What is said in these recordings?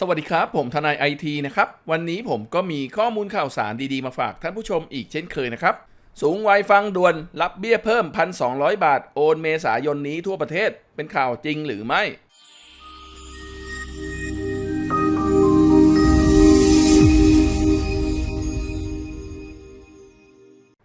สวัสดีครับ ผมทนายไอทีนะครับ วันนี้ผมก็มีข้อมูลข่าวสารดีๆ มาฝากท่านผู้ชมอีกเช่นเคยนะครับ สูงวัยฟังด่วนรับเบี้ยเพิ่ม 1,200 บาท โอนเมษายนนี้ทั่วประเทศเป็นข่าวจริงหรือไม่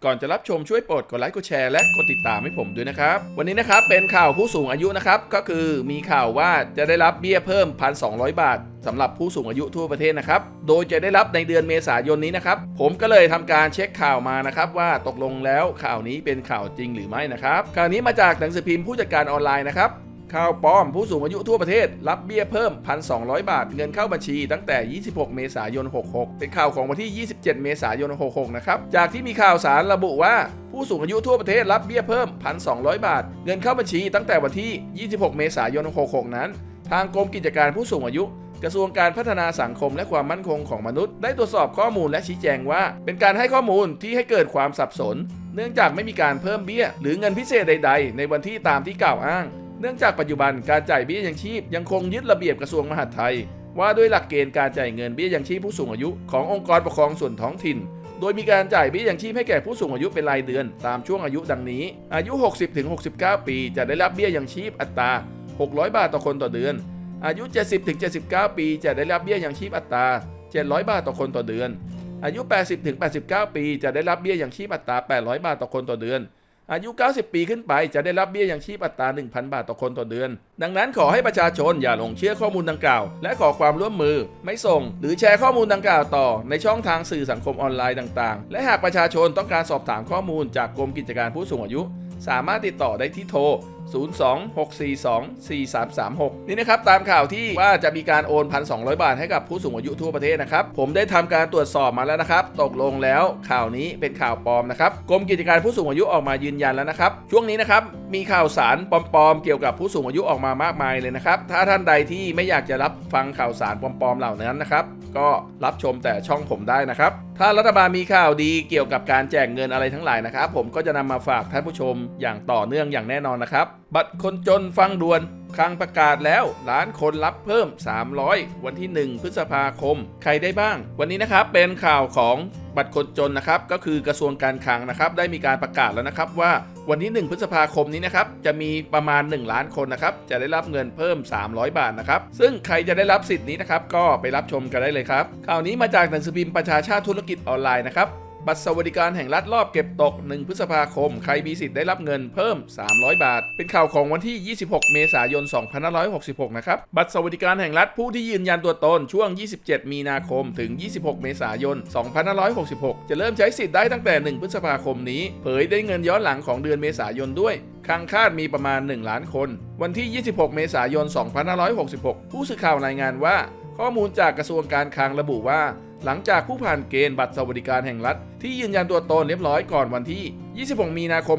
ก่อนจะรับชมช่วยโปรดกดไลค์กดแชร์และกดติดตามให้ผมด้วยนะครับ วันนี้นะครับเป็นข่าวผู้สูงอายุนะครับ ก็คือมีข่าวว่าจะได้รับเบี้ยเพิ่ม 1,200 บาทสำหรับผู้สูงอายุทั่วประเทศนะครับ โดยจะได้รับในเดือนเมษายนนี้นะครับ ผมก็เลยทำการเช็คข่าวมานะครับ ว่าตกลงแล้วข่าวนี้เป็นข่าวจริงหรือไม่นะครับ ข่าวนี้มาจากหนังสือพิมพ์ผู้จัดการออนไลน์นะครับ ข่าวปลอมผู้สูงอายุทั่วประเทศ รับเบี้ยเพิ่ม 1,200 บาท เงินเข้าบัญชีตั้งแต่ 26 เมษายน 66 เป็นข่าวของวันที่ 27 เมษายน 66 นะครับ จากที่มีข่าวสารระบุว่าผู้สูงอายุทั่วประเทศรับเบี้ยเพิ่ม 1,200 บาท เงินเข้าบัญชีตั้งแต่วันที่ 26 เมษายน 66 นั้น ทางกรมกิจการผู้สูงอายุกระทรวงการพัฒนาสังคมและความมั่นคงของมนุษย์ ได้ตรวจสอบข้อมูลและชี้แจงว่า เป็นการให้ข้อมูลที่ให้เกิดความสับสน เนื่องจากไม่มีการเพิ่มเบี้ย หรือเงินพิเศษใด ๆ ในวันที่ตามที่กล่าวอ้าง เนื่องจากปัจจุบันการจ่ายเบี้ยยังชีพยังคงยึดระเบียบกระทรวงมหาดไทย ว่าด้วยหลักเกณฑ์การจ่ายเงินเบี้ยยังชีพผู้สูงอายุขององค์กรปกครองส่วนท้องถิ่น โดยมีการจ่ายเบี้ยยังชีพให้แก่ผู้สูงอายุเป็นรายเดือน ตามช่วงอายุดังนี้ อายุ 60-69 ปี จะได้รับเบี้ยยังชีพอัตรา 600 บาทต่อคนต่อเดือน อายุ 70-79 ปี จะได้รับเบี้ยยังชีพอัตรา 700 บาทต่อคนต่อเดือน อายุ 80-89 ปี จะได้รับเบี้ยยังชีพอัตรา 800 บาทต่อคนต่อเดือน อายุ 90 ปีขึ้นไปจะได้รับเบี้ยยังชีพอัตรา 1,000 บาทต่อคนต่อเดือน ดังนั้นขอให้ประชาชนอย่าหลงเชื่อข้อมูลดังกล่าว และขอความร่วมมือ ไม่ส่ง หรือแชร์ข้อมูลดังกล่าวต่อ ในช่องทางสื่อสังคมออนไลน์ต่าง ๆ และหากประชาชนต้องการสอบถามข้อมูลจากกรมกิจการผู้สูงอายุ สามารถติดต่อได้ที่โทร026424336 นี่นะครับ ตามข่าวที่ว่าจะมีการโอน 1,200 บาทให้กับผู้สูงอายุทั่วประเทศนะครับ ผมได้ทำการตรวจสอบมาแล้วนะครับ ตกลงแล้วข่าวนี้เป็นข่าวปลอมนะครับ กรมกิจการผู้สูงอายุออกมายืนยันแล้วนะครับ ช่วงนี้นะครับมีข่าวสารปลอมๆ เกี่ยวกับผู้สูงอายุออกมามากมายเลยนะครับ ถ้าท่านใดที่ไม่อยากจะรับฟังข่าวสารปลอมๆเหล่านั้นนะครับ ก็รับชมแต่ช่องผมได้นะครับถ้ารัฐบาลมีข่าวดีเกี่ยวกับการแจกเงินอะไรทั้งหลายนะครับ ผมก็จะนำมาฝากท่านผู้ชมอย่างต่อเนื่องอย่างแน่นอนนะครับ บัตรคนจนฟังด่วน คลังประกาศแล้วล้านคนรับเพิ่ม 300 วันที่ 1 พฤษภาคม ใครได้บ้าง วันนี้นะครับเป็นข่าวของบัตรคนจนนะครับก็คือกระทรวงการคลังนะครับ ได้มีการประกาศแล้วนะครับว่าวันที่ 1 พฤษภาคมนี้นะครับจะมีประมาณ 1 ล้านคนนะครับจะได้รับเงินเพิ่ม 300 บาทนะครับซึ่งใครจะได้รับสิทธิ์นี้นะครับก็ไปรับชมกันได้เลยครับข่าวนี้มาจากหนังสือพิมพ์ประชาชาติธุรกิจออนไลน์นะครับ บัตรสวัสดิการแห่งรัฐรอบเก็บตก 1 พฤษภาคม ใครมีสิทธิ์ได้รับเงินเพิ่ม 300 บาท เป็นข่าวของวันที่ 26 เมษายน 2566 นะครับ บัตรสวัสดิการแห่งรัฐผู้ที่ยืนยันตัวตนช่วง 27 มีนาคม ถึง 26 เมษายน 2566 จะเริ่มใช้สิทธิ์ได้ตั้งแต่ 1 พฤษภาคมนี้ เผยได้เงินย้อนหลังของเดือนเมษายนด้วยคลังคาดมีประมาณ 1 ล้านคน วันที่ 26 เมษายน 2566 ผู้สื่อข่าวรายงานว่า ข้อมูลจากกระทรวงการคลังระบุว่า หลังจากผู้ผ่านเกณฑ์บัตรสวัสดิการแห่งรัฐ ที่ยืนยันตัวตนเรียบร้อยก่อนวันที่26 มีนาคม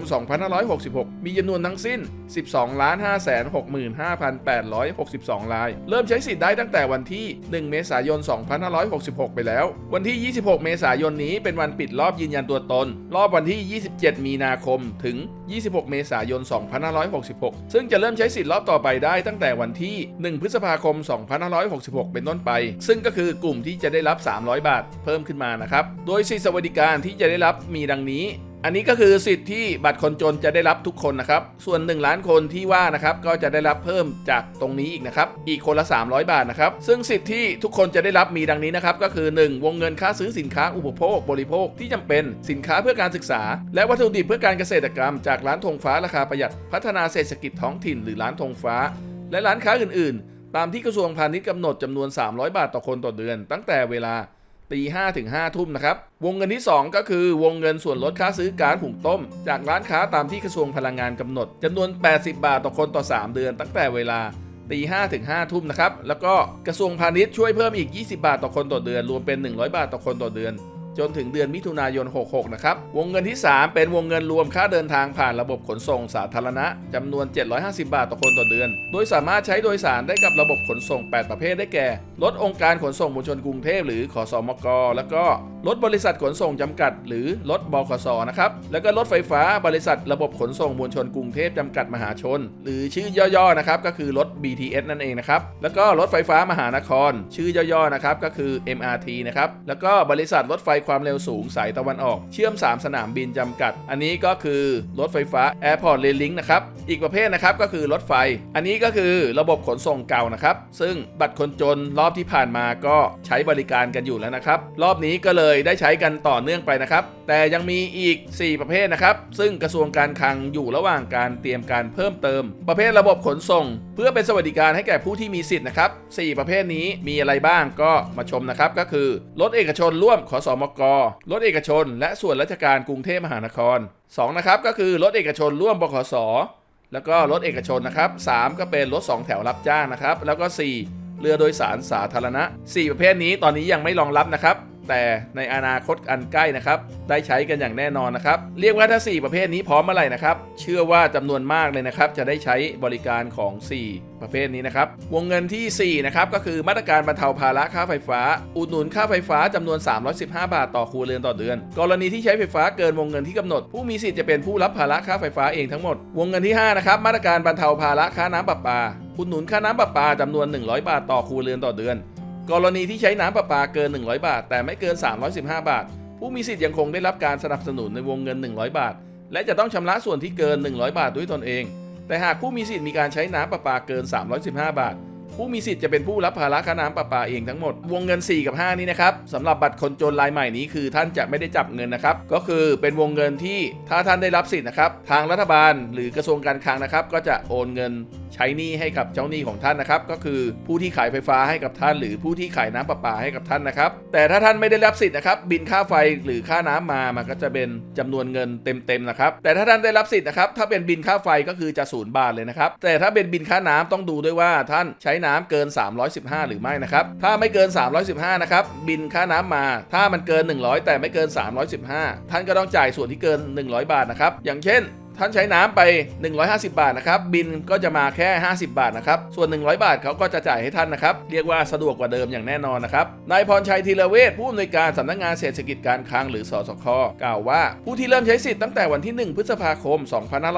2566 มีจำนวนทั้งสิ้น 12 565,862 ราย เริ่มใช้สิทธิ์ได้ตั้งแต่วันที่ 1 เมษายน 2566 ไปแล้ว วันที่ 26 เมษายนนี้เป็นวันปิดรอบยืนยันตัวตน รอบวันที่ 27 มีนาคมถึง 26 เมษายน 2566 ซึ่งจะเริ่มใช้สิทธิ์รอบต่อไปได้ตั้งแต่วันที่ 1 พฤษภาคม 2566 เป็นต้นไป ซึ่งก็คือกลุ่มที่จะได้รับ 300 บาท เพิ่มขึ้นมานะครับ โดยสิทธิสวัสดิการที่จะได้รับมีดังนี้ อันนี้ก็คือสิทธิ์ที่บัตรคนจนจะได้รับทุกคนนะครับ ส่วน 1 ล้านคนที่ว่านะครับก็จะได้รับเพิ่มจากตรงนี้อีกนะครับ อีกคนละ 300 บาทนะครับ ซึ่งสิทธิ์ที่ทุกคนจะได้รับมีดังนี้นะครับ ก็คือ 1 วงเงินค่าซื้อสินค้าอุปโภค บริโภคที่จำเป็น สินค้าเพื่อการศึกษา และวัตถุดิบเพื่อการเกษตรกรรม จากร้านธงฟ้าราคาประหยัด พัฒนาเศรษฐกิจท้องถิ่น หรือร้านธงฟ้า และร้านค้าอื่น ๆ ตามที่กระทรวงพาณิชย์กำหนดจำนวน 300 บาทต่อคนต่อเดือน ตั้งแต่เวลา ตี5ถึง5ทุ่มนะครับ วงเงินที่ 2 ก็คือวงเงินส่วนลดค่าซื้อการหุงต้ม จากร้านค้าตามที่กระทรวงพลังงานกำหนดจำนวน 80 บาทต่อคนต่อ 3 เดือน ตั้งแต่เวลาตี5ถึง5ทุ่มนะครับ แล้วก็กระทรวงพาณิชย์ช่วยเพิ่มอีก 20 บาทต่อคนต่อเดือน รวมเป็น 100 บาทต่อคนต่อเดือน จนถึงเดือนมิถุนายน 66 นะครับ วงเงินที่ 3 เป็นวงเงินรวมค่าเดินทางผ่านระบบขนส่งสาธารณะจำนวน 750 บาทต่อคนต่อเดือน โดยสามารถใช้โดยสารได้กับระบบขนส่ง 8 ประเภทได้แก่ รถองค์การขนส่งมวลชนกรุงเทพหรือขอสอมก แล้วก็รถบริษัทขนส่งจำกัด หรือรถบขสนะครับ แล้วก็รถไฟฟ้าบริษัทระบบขนส่งมวลชนกรุงเทพจำกัดมหาชน หรือชื่อย่อๆนะครับก็คือรถ BTS นั่นเองนะครับ แล้วก็รถไฟฟ้ามหานคร ชื่อย่อๆนะครับก็คือ MRT นะครับ แล้วก็บริษัทรถไฟความเร็วสูงสายตะวันออก เชื่อม 3 สนามบินจำกัด อันนี้ก็คือรถไฟฟ้า Airport Rail Link นะครับ อีกประเภทนะครับก็คือรถไฟ อันนี้ก็คือระบบขนส่งเก่านะครับ ซึ่งบัตรคนจนรอบที่ผ่านมาก็ใช้บริการกันอยู่แล้วนะครับ รอบนี้ก็เลยได้ใช้กันต่อเนื่องไปนะครับ แต่ยังมีอีก 4 ประเภทนะครับ ซึ่งกระทรวงการคลังอยู่ระหว่างการเตรียมการเพิ่มเติม ประเภทระบบขนส่ง เพื่อเป็นสวัสดิการให้แก่ผู้ที่มีสิทธิ์นะครับ4ประเภทนี้มีอะไรบ้างก็มาชมนะครับก็คือรถเอกชนร่วมขอสอมกรถเอกชน และส่วนราชการกรุงเทพมหานคร2นะครับก็คือรถเอกชนร่วมบขสแล้วก็รถเอกชนนะครับ 3 ก็เป็นรถ 2 แถวรับจ้างนะครับ แล้วก็ 4 เรือโดยสารสาธารณะ 4 ประเภทนี้ตอนนี้ยังไม่รองรับนะครับ แต่ในอนาคตอันใกล้นะครับ ได้ใช้กันอย่างแน่นอนนะครับ เรียกว่าถ้า 4 ประเภทนี้พร้อมเมื่อไหร่นะครับ เชื่อว่าจำนวนมากเลยนะครับ จะได้ใช้บริการของ 4 ประเภทนี้นะครับ วงเงินที่ 4 นะครับ ก็คือมาตรการบรรเทาภาระค่าไฟฟ้า อุดหนุนค่าไฟฟ้าจำนวน 315 บาทต่อครัวเรือนต่อเดือน กรณีที่ใช้ไฟฟ้าเกินวงเงินที่กำหนด ผู้มีสิทธิ์จะเป็นผู้รับภาระค่าไฟฟ้าเองทั้งหมด วงเงินที่ 5 นะครับ มาตรการบรรเทาภาระค่าน้ำประปาอุดหนุนค่าน้ำประปาจำนวน 100 บาทต่อครัวเรือนต่อเดือน กรณีที่ใช้น้ำประปาเกิน 100 บาท แต่ไม่เกิน 315 บาท ผู้มีสิทธิ์ยังคงได้รับการสนับสนุนในวงเงิน 100 บาท และจะต้องชำระส่วนที่เกิน 100 บาทด้วยตนเอง แต่หากผู้มีสิทธิ์มีการใช้น้ำประปาเกิน 315 บาท ผู้มีสิทธิ์จะเป็นผู้รับภาระค่าน้ำประปาเองทั้งหมด วงเงิน 4 กับ 5 นี้นะครับสำหรับบัตรคนจนรายใหม่นี้คือท่านจะไม่ได้จับเงินนะครับ ก็คือเป็นวงเงินที่ถ้าท่านได้รับสิทธิ์นะครับ ทางรัฐบาล หรือกระทรวงการคลังนะครับ ก็จะโอนเงิน ใช้หนี้ให้กับเจ้าหนี้ของท่านนะครับ ก็คือผู้ที่ขายไฟฟ้าให้กับท่าน หรือผู้ที่ขายน้ำประปาให้กับท่านนะครับ แต่ถ้าท่านไม่ได้รับสิทธิ์นะครับ บินค่าไฟหรือค่าน้ำมามันก็จะเป็นจำนวนเงินเต็มๆนะครับ แต่ถ้าท่านได้รับสิทธิ์นะครับ ถ้าเป็นบินค่าไฟก็คือจะศูนย์บาทเลยนะครับ แต่ถ้าเป็นบินค่าน้ำต้องดูด้วยว่าท่านใช้น้ำเกิน 315 หรือไม่นะครับ ถ้าไม่เกิน 315 นะครับ บินค่าน้ำมา ถ้ามันเกิน 100 แต่ไม่เกิน 315 ท่านก็ต้องจ่ายส่วนที่เกิน 100 บาทนะครับ อย่างเช่น ท่านใช้น้ำไป 150 บาทนะครับ บินก็จะมาแค่ 50 บาทนะครับ ส่วน 100 บาทเขาก็จะจ่ายให้ท่านนะครับ เรียกว่าสะดวกกว่าเดิมอย่างแน่นอนนะครับ นายพรชัยธีรเวชผู้อำนวยการสำนักงานเศรษฐกิจการคลังหรือสสคกล่าวว่า ผู้ที่เริ่มใช้สิทธิ์ตั้งแต่วันที่ 1 พฤษภาคม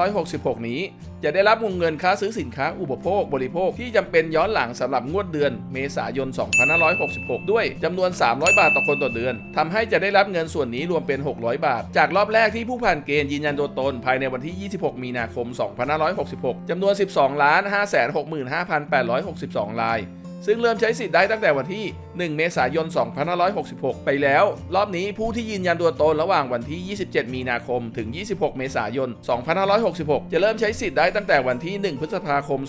2566 นี้ จะได้รับวงเงินค่าซื้อสินค้าอุปโภคบริโภคที่จำเป็นย้อนหลังสำหรับงวดเดือน เมษายน 2566 ด้วยจำนวน 300 บาทต่อคนต่อเดือนทำให้จะได้รับเงินส่วนนี้รวมเป็น 600 บาท จากรอบแรกที่ผู้ผ่านเกณฑ์ยืนยันตัวตนภายในวันที่ 26 มีนาคม 2566 จำนวน 12 ล้าน 565,862 ราย ซึ่งเริ่มใช้สิทธิ์ได้ตั้งแต่วันที่ 1 เมษายน 2566 ไปแล้ว รอบนี้ผู้ที่ยืนยันตัวตนระหว่างวันที่ 27 มีนาคม ถึง 26 เมษายน 2566 จะเริ่มใช้สิทธิ์ได้ตั้งแต่วันที่ 1 พฤษภาคม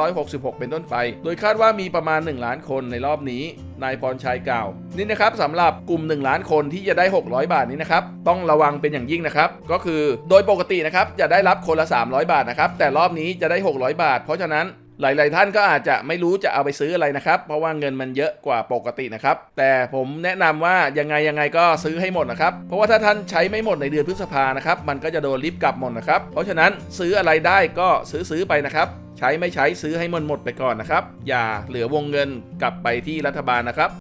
2566 เป็นต้นไป โดยคาดว่ามีประมาณ 1 ล้านคนในรอบนี้ นายพรชัยกล่าว นี่นะครับสำหรับกลุ่ม 1 ล้านคนที่จะได้ 600 บาทนี้นะครับ ต้องระวังเป็นอย่างยิ่งนะครับ ก็คือโดยปกตินะครับจะได้รับคนละ 300 บาทนะครับ แต่รอบนี้จะได้ 600 บาท เพราะฉะนั้น หลาย ๆ ท่านก็อาจจะไม่รู้จะเอาไปซื้ออะไรนะครับ เพราะว่าเงินมันเยอะกว่าปกตินะครับ แต่ผมแนะนำว่ายังไงยังไงก็ซื้อให้หมดนะครับ เพราะว่าถ้าท่านใช้ไม่หมดในเดือนพฤษภานะครับ มันก็จะโดนรีบกลับหมดนะครับ เพราะฉะนั้นซื้ออะไรได้ก็ซื้อซื้อไปนะครับใช้ไม่ใช้ซื้อให้หมดหมดไปก่อนนะครับ อย่าเหลือวงเงินกลับไปที่รัฐบาลนะครับ